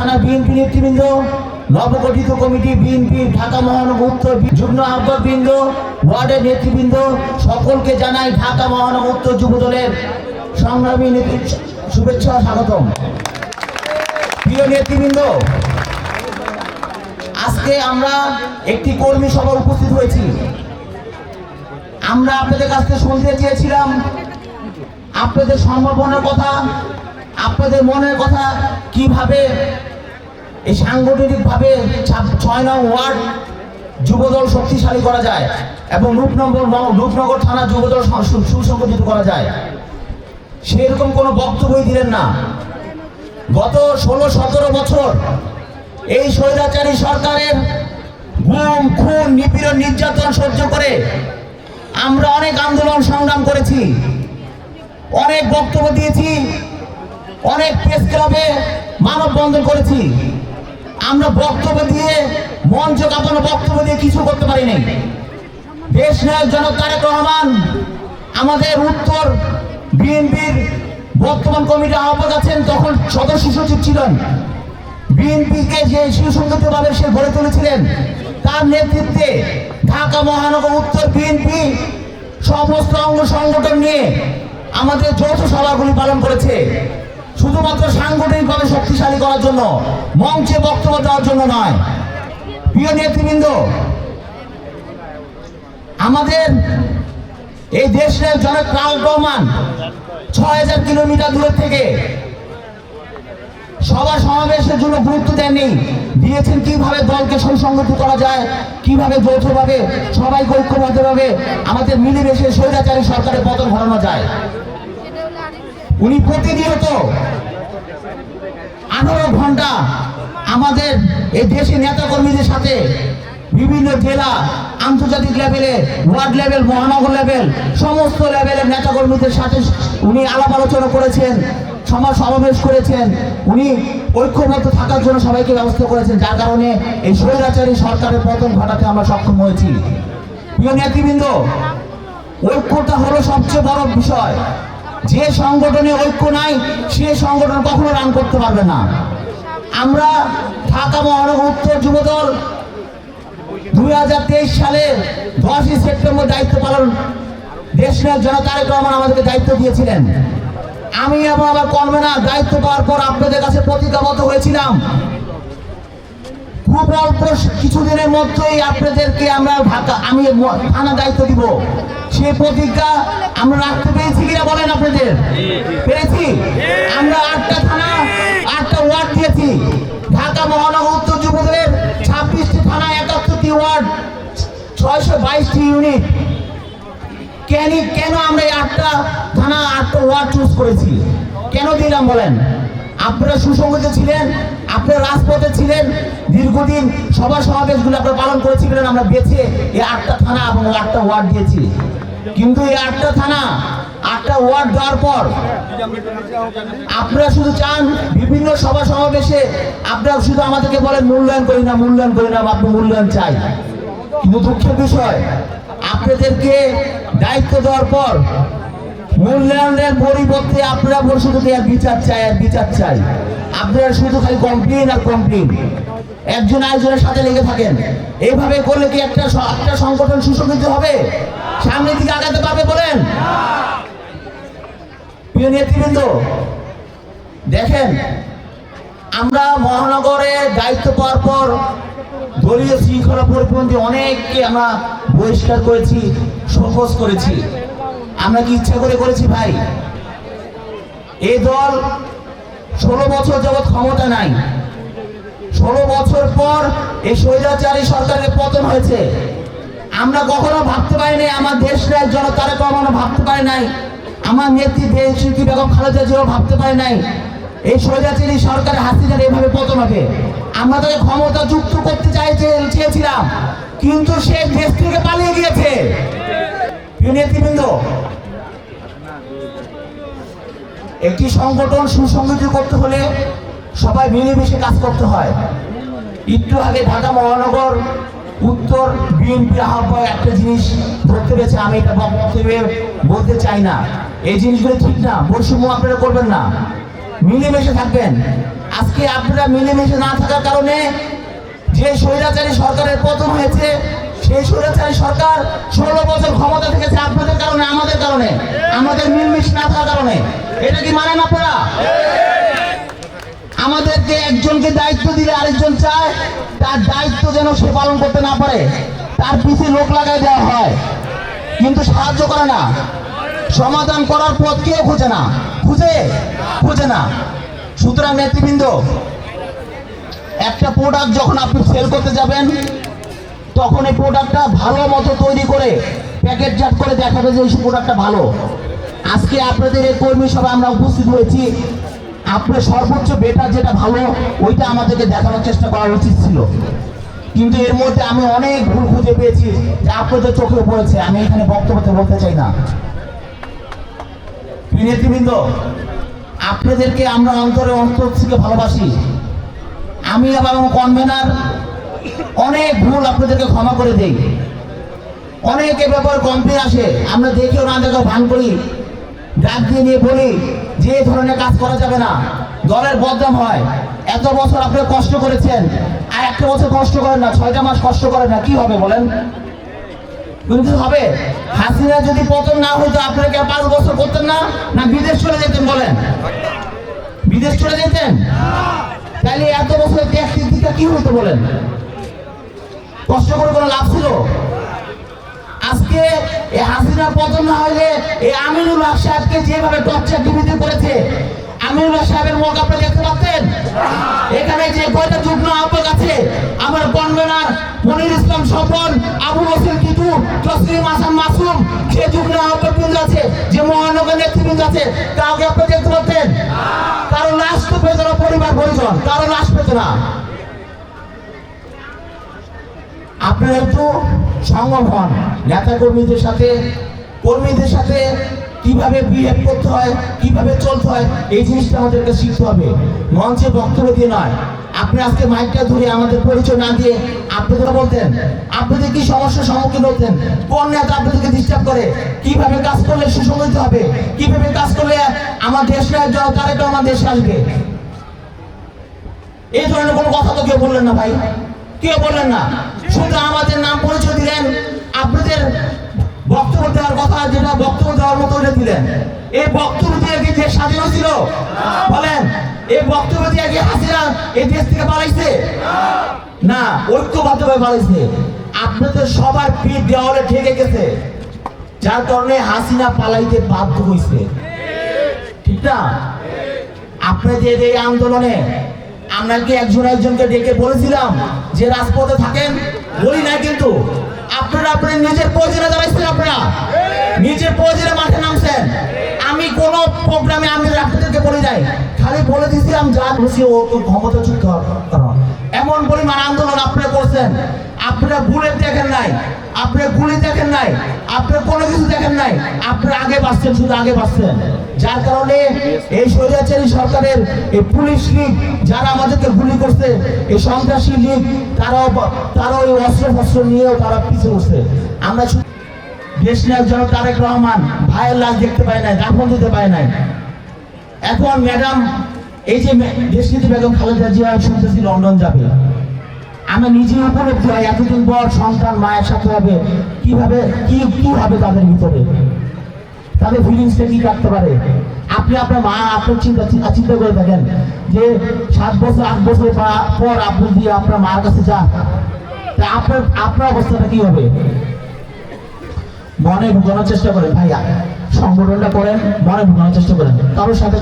থানা বিএনপি নেতৃবৃন্দ, নবগঠিত কমিটি বিএনপি, ঢাকা মহানগর উত্তর যুগ্ম আহ্বায়ক বৃন্দ ওয়ার্ডের নেতৃবৃন্দ, সকলকে জানাই ঢাকা মহানগর উত্তর যুব দলের সংগ্রামী নেতৃত্ব শুভেচ্ছা, স্বাগতম। প্রিয় নেতৃবৃন্দ, আজকে আমরা একটি কর্মী সভা উপস্থিত হয়েছি। আমরা আপনাদের কাছ থেকে শুনতে চেয়েছিলাম। আপনাদের সম্ভাবনার কথা, আপনাদের মনের কথা, কীভাবে এই সাংগঠনিকভাবে ছয় নং ওয়ার্ড যুবদল শক্তিশালী করা যায় এবং রূপনগর রূপনগর থানা যুবদল সুসংগঠিত করা যায়। সেরকম কোনো বক্তব্যই দিলেন না। গত ষোলো, সতেরো বছর এই স্বৈরাচারী সরকারের গুম, খুন, নিপীড়ন, নির্যাতন সহ্য করে আমরা অনেক আন্দোলন সংগ্রাম করেছি, অনেক বক্তব্য দিয়েছি, অনেক প্রেস ক্লাবে মানববন্ধন করেছি। আমরা বক্তব্য দিয়ে, মঞ্চ কাঁপানো বক্তব্য দিয়ে কিছু করতে পারিনি দেশ নায়ক জনক তারেক রহমান, আমাদের উত্তর বিএনপির বর্তমান কমিটি আহ্বায়ক আছেন, তখন সদস্য সচিব ছিলেন। বিএনপিকে যে সুসংগঠিতভাবে সে গড়ে তুলেছিলেন, তার নেতৃত্বে ঢাকা মহানগর উত্তর বিএনপি সমস্ত অঙ্গ সংগঠন নিয়ে আমাদের যৌথ সভাগুলি পালন করেছে। শুধুমাত্র সাংগঠনিকভাবে শক্তিশালী করার জন্য, মঞ্চে বক্তব্য দেওয়ার জন্য নয়। প্রিয় নেতৃবৃন্দ, আমাদের এই দেশের জনক রাহুল রহমান ছয় হাজার কিলোমিটার দূরের থেকে সভা সমাবেশের জন্য গুরুত্ব দেননি। দিয়েছেন কীভাবে দলকে সুসংগঠিত করা যায়, কীভাবে যৌথভাবে, সবাইকে ঐক্যবদ্ধভাবে আমাদের মিলেমিশে স্বৈরাচারী সরকারের পতন ঘটানো যায়। উনি প্রতিনিয়ত আঠারো ঘণ্টা আমাদের এই দেশের নেতাকর্মীদের সাথে বিভিন্ন জেলা, আন্তর্জাতিক লেভেলে ওয়ার্ড লেভেল মহানগর লেভেল সমস্ত লেভেলের নেতাকর্মীদের সাথে উনি আলাপ আলোচনা করেছেন, সমাজ সমাবেশ করেছেন, উনি ঐক্যবদ্ধ থাকার জন্য সবাইকে ব্যবস্থা করেছেন, যার কারণে এই স্বৈরাচারী সরকারের পতন ঘটাতে আমরা সক্ষম হয়েছি। প্রিয় নেতৃবৃন্দ, ঐক্যটা হলো সবচেয়ে বড় বিষয়। যে সংগঠনে ঐক্য নাই, সে সংগঠন কখনো রান করতে পারবে না। আমরা ঢাকা মহানগর উত্তর যুবদল দুই হাজার তেইশ সালে দশই সেপ্টেম্বর দায়িত্ব পালন দেশ জনতা তারেক রহমান আমাদেরকে দায়িত্ব দিয়েছিলেন। আমি এবং আমার কর্মেনা দায়িত্ব পাওয়ার পর আপনাদের কাছে প্রতিজ্ঞাবদ্ধ হয়েছিলাম। খুব অল্প কিছুদিনের মধ্যেই আপনাদেরকে আমরা ঢাকা, আমি থানা দায়িত্ব দিব। সেই প্রতিজ্ঞা আমরা রাখতে পেরেছি কিনা বলেন আপনাদের? পেরেছি? আমরা আটটা থানা, আটটা ওয়ার্ড দিয়েছি। ঢাকা মহানগর উত্তর যুবদলের ছাব্বিশটি থানা, একাত্তরটি ওয়ার্ড, ছয়শো বাইশটি ইউনিট। কেন কেন আমরা এই আটটা থানা, আটটা ওয়ার্ড চুজ করেছি? কেন দিলাম বলেন? আপনারা সুসংগত ছিলেন, আপনারা রাজপথে ছিলেন, দীর্ঘদিন সভা সমাবেশগুলো আপনারা পালন করেছিলেন, আমরা বেছে এই আটটা থানা এবং আটটা ওয়ার্ড দিয়েছি। কিন্তু এই আটটা থানা, আটটা ওয়ার্ড দেওয়ার পর আপনারা শুধু চান বিভিন্ন সভা সমাবেশে আপনারা শুধু আমাদেরকে বলেন, মূল্যায়ন করি না, মূল্যায়ন করি না আপনি মূল্যায়ন চাই। কিন্তু দুঃখের বিষয়, আপনাদেরকে দায়িত্ব দেওয়ার পর মূল্যায়নের পরিবর্তে আপনারা বলে শুধু এর বিচার চাই আর বিচার চাই। আপনারা শুধু খালি কমপ্লেন আর কমপ্লেন একজন আরেকজনের সাথে লেগে থাকেন। এইভাবে করলে কি একটা একটা সংগঠন সুসংগঠিত হবে? সামনের দিকে আগাতে পারবে বলেন? প্রিয় নেতৃবৃন্দ, দেখেন, আমরা মহানগরে দায়িত্ব পাওয়ার পর দলীয় শৃঙ্খলা পরিপন্থী অনেককে আমরা বহিষ্কার করেছি, শোকজ করেছি। আমরা কি ইচ্ছা করে করেছি ভাই? এই দল ষোলো বছর যাবৎ ক্ষমতা নাই। ষোলো বছর পর এই স্বৈরাচারী সরকারের পতন হয়েছে। আমরা কখনো ভাবতে পারি নাই, আমার দেশ রায় জনতারা কখনো ভাবতে পারি নাই। আমার নেত্রী দেশ বেগম খালেদা জিয়াও ভাবতে পারে নাই। এই স্বৈরাচারী সরকারের হাসিনার এভাবে পতন হবে। আমরা তাকে ক্ষমতা যুক্ত করতে চাইছে চেয়েছিলাম। কিন্তু সে দেশ থেকে পালিয়ে গিয়েছে প্রিয় নেতৃবৃন্দ একটি সংগঠন সুসংগঠিত করতে হলে সবাই মিলেমিশে কাজ করতে হয়। একটু আগে ঢাকা মহানগর উত্তর বিএনপি আহ্বায়ক একটা জিনিস ধরতে পেরেছে, আমি এটা বক্তব্যে বলতে চাই না। এই জিনিসগুলো ঠিক না, বৈষম্য আপনারা করবেন না। মিলেমিশে থাকবেন। আজকে আপনারা মিলেমিশে না থাকার কারণে যে স্বৈরাচারী সরকারের পতন হয়েছে, সেই স্বৈরাচারী সরকার ষোলো বছর ক্ষমতা থেকেছে আপনাদের কারণে, আমাদের কারণে, আমাদের মিলমিশ না থাকার কারণে। এটা কি মানেন আপনারা আমাদেরকে একজনকে দায়িত্ব দিলে আরেকজন চায়, তার দায়িত্ব যেন সে পালন করতে না পারে, তার পিছিয়ে লোক লাগাই দেওয়া হয়। কিন্তু সাহায্য করে না। সমাধান করার পথ কেউ খুঁজে না? খুঁজে? খুঁজে না। সুতরাং নেতৃবৃন্দ, একটা প্রোডাক্ট যখন আপনি সেল করতে যাবেন, তখন এই প্রোডাক্টটা ভালো মতো তৈরি করে প্যাকেটজাত করে দেখাবে যে এই প্রোডাক্টটা ভালো। আজকে আপনাদের এই কর্মী সভায় আমরা উপস্থিত হয়েছি। আপনার সর্বোচ্চ বেটার যেটা ভালো, ওইটা আমাদেরকে দেখানোর চেষ্টা করা উচিত ছিল। কিন্তু এর মধ্যে আমি অনেক ভুল খুঁজে পেয়েছি, যে আপনাদের চোখে পড়েছে। আমি এখানে বক্তব্যতে বলতে চাই না। নেতৃবৃন্দ, আপনাদেরকে আমরা অন্তরে অন্তর থেকে ভালোবাসি। আমি আবার কনভেনার, অনেক ভুল আপনাদেরকে ক্ষমা করে দেই। অনেক ব্যাপারে কমপ্লেন আসে, আমরা দেখেও না দেখেও ভান করি। ডাক দিয়ে নিয়ে বলি, যে ধরনের কাজ করা যাবে না। দলের বদনাম হয়। এত বছর আপনি কষ্ট করেছেন। আর একটা বছর কষ্ট করেন না, ছয়টা মাস কষ্ট করেন না, কি হবে বলেন? কিন্তু হবে? হাসিনা যদি পতন না হইতো আপনারা কি পাঁচ বছর করতেন না? না, বিদেশ চলে যেতেন বলেন। বিদেশ চলে যেতেন? তাহলে এত বছর ট্যাক্সির দিকটা কি হইতো বলেন? কষ্ট করে কোনো লাভ ছিল? আজকে এই হাসিনা পতন না হইলে এই আমিনুল হক সাহেবকে যেভাবে টর্চার টিভিতে করেছে আমিনুল হক সাহেবের মুখ আপনি দেখতে পাচ্ছেন? এখানে যে কয়টা যুগ্ম আহ্বায়ক আছে, আমার কনভেনার মনির ইসলাম স্বপন, আবু বসির কিটু তসলিম হাসান মাসুম, যে যুগ্ম আহ্বায়ক বৃন্দ আছে, যে মহানগর নেতৃবৃন্দ আছে, কাউকে আপনি দেখতে পাচ্ছেন? কারও লাশ তো পেত না পরিবার পরিজন, কারও লাশ পেত না আপনারা একটু সঙ্গম হন নেতা কর্মীদের সাথে কর্মীদের সাথে কীভাবে বিহেভ করতে হয়, কীভাবে চলতে হয়, এই জিনিসটা আমাদেরকে শিখতে হবে। মঞ্চে বক্তব্য দিয়ে নয়। আপনি আজকে মাইকটা ধরে আমাদের পরিচয় না দিয়ে আপনাদের বলতেন আপনাদের কি সমস্যার সম্মুখীন হতেন, কোন নেতা আপনাদেরকে ডিস্টার্ব করে, কীভাবে কাজ করলে সুসংগঠিত হবে, কীভাবে কাজ করলে আমার দেশ নায়ক জনতা তারেক আমার দেশে আসবে? এই ধরনের কোনো কথা তো কেউ বললেন না ভাই। কেউ বললেন না। শুধু আমাদের নাম পরিচয় দিলেন, আপনাদের বক্তব্য দেওয়ার কথা যেটা বক্তব্য দেওয়ার মতো দিলেন। এই বক্তব্য দিয়ে কি দেশ স্বাধীন ছিল বলেন, এই বক্তব্য দিয়ে কি হাসিনা এই দেশ থেকে পালাইছে? না, ঐক্যবদ্ধভাবে পালাইছে। আপনাদের সবার পিঠ দেওয়ালে ঠেকে গেছে যার কারণে হাসিনা পালাইতে বাধ্য হয়েছে ঠিক না? আপনাদের এই আন্দোলনে আমরা কি একজন একজনকে ডেকে বলেছিলাম যে রাজপথে থাকেন? কিন্তু আপনারা আপনার নিজের প্রয়োজনে দাঁড়াইছেন আপনারা। নিজের প্রয়োজনে মাঠে নামছেন। আমি কোন প্রোগ্রামে আমি আপনাদেরকে বলে যাই খালি বলে দিয়েছিলাম যা খুশি ও ক্ষমতা করো এমন পরিমাণ আন্দোলন আপনারা করছেন। আপনারা ভুলে দেখেন নাই। আপনারা গুলি দেখেন নাই আপনারা কোনো কিছু দেখেন নাই আপনারা আগে বাঁচছেন, শুধু আগে বাঁচছেন। যার কারণে এই স্বৈরাচারী সরকারের এই পুলিশ লীগ যারা আমাদেরকে গুলি করছে, এই সন্ত্রাসী লীগ, তারাও তারাও ওই অস্ত্র ফস্ত্র নিয়েও তারা পিছিয়ে উঠছে আমরা দেশ নায়ক জন তারেক রহমান ভাইয়ের লাশ দেখতে পায় নাই, দাফন দিতে পায় নাই। এখন ম্যাডাম, এই যে দেশনীতি বেগম খালেদা জিয়া শুনতেছি লন্ডন যাবে। আমি নিজে উপলব্ধি হয় এতদিন পর সন্তান মায়ের সাথে হবে। কীভাবে, কি কি হবে তাদের ভিতরে? তাদের ফিলিংসটা কি কাটতে পারে? আপনি আপনার মা, আপনার চিন্তা, চিন্তা- করে থাকেন যে সাত বছর, আট বছর পা- পর আপনি দিয়ে আপনার মার কাছে যান, তা আপনার আপনার অবস্থাটা কি হবে? মনে ঢুকানোর চেষ্টা করেন ভাইয়া। সংগঠনটা করেন, মনে ঢুকানোর চেষ্টা করেন। কারোর সাথে